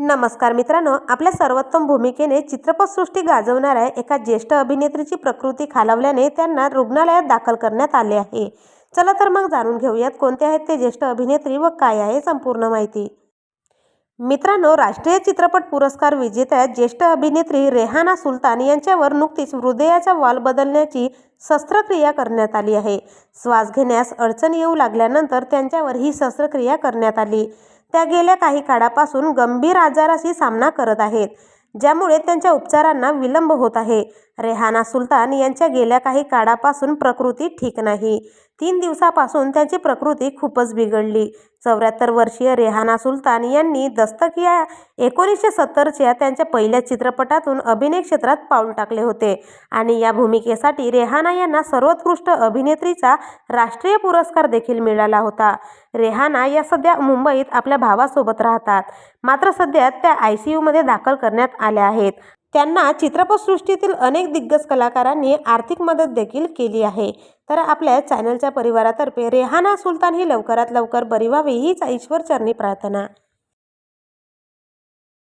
नमस्कार मित्रांनो आपल्या सर्वोत्तम भूमिकेने चित्रपटसृष्टी गाजवणाऱ्या एका ज्येष्ठ अभिनेत्रीची प्रकृती खालावल्याने त्यांना रुग्णालयात दाखल करण्यात आले आहे. चला तर मग जाणून घेऊयात कोणते आहेत ते ज्येष्ठ अभिनेत्री व काय आहे संपूर्ण माहिती. मित्रांनो राष्ट्रीय चित्रपट पुरस्कार विजेत्या ज्येष्ठ अभिनेत्री रेहाना सुलतान यांच्यावर नुकतीच हृदयाचा वाल बदलण्याची शस्त्रक्रिया करण्यात आली आहे. श्वास घेण्यास अडचण येऊ लागल्यानंतर त्यांच्यावर ही शस्त्रक्रिया करण्यात आली. त्या गेल्या काही काळापासून गंभीर आजाराशी सामना करत आहेत ज्यामुळे त्यांच्या उपचारांना विलंब होत आहे. रेहाना सुलतान यांच्या गेल्या काही काळापासून प्रकृती ठीक नाही. तीन दिवसापासून त्यांची प्रकृती खूपच बिघडली. चौऱ्याहत्तर वर्षीय रेहाना सुलतान यांनी दस्तक या एकोणीसशे सत्तरच्या त्यांच्या पहिल्या चित्रपटातून अभिनय क्षेत्रात पाऊल टाकले होते आणि या भूमिकेसाठी रेहाना यांना सर्वोत्कृष्ट अभिनेत्रीचा राष्ट्रीय पुरस्कार देखील मिळाला होता. रेहाना या सध्या मुंबईत आपल्या भावासोबत राहतात. मात्र सध्या त्या आय सी यूमध्ये दाखल करण्यात आल्या आहेत. त्यांना चित्रपटसृष्टीतील अनेक दिग्गज कलाकारांनी आर्थिक मदत देखील केली आहे. तर आपल्या चॅनलच्या परिवारातर्फे रेहाना सुलतान ही लवकरात लवकर बरी व्हावी हीच ईश्वरचरणी प्रार्थना.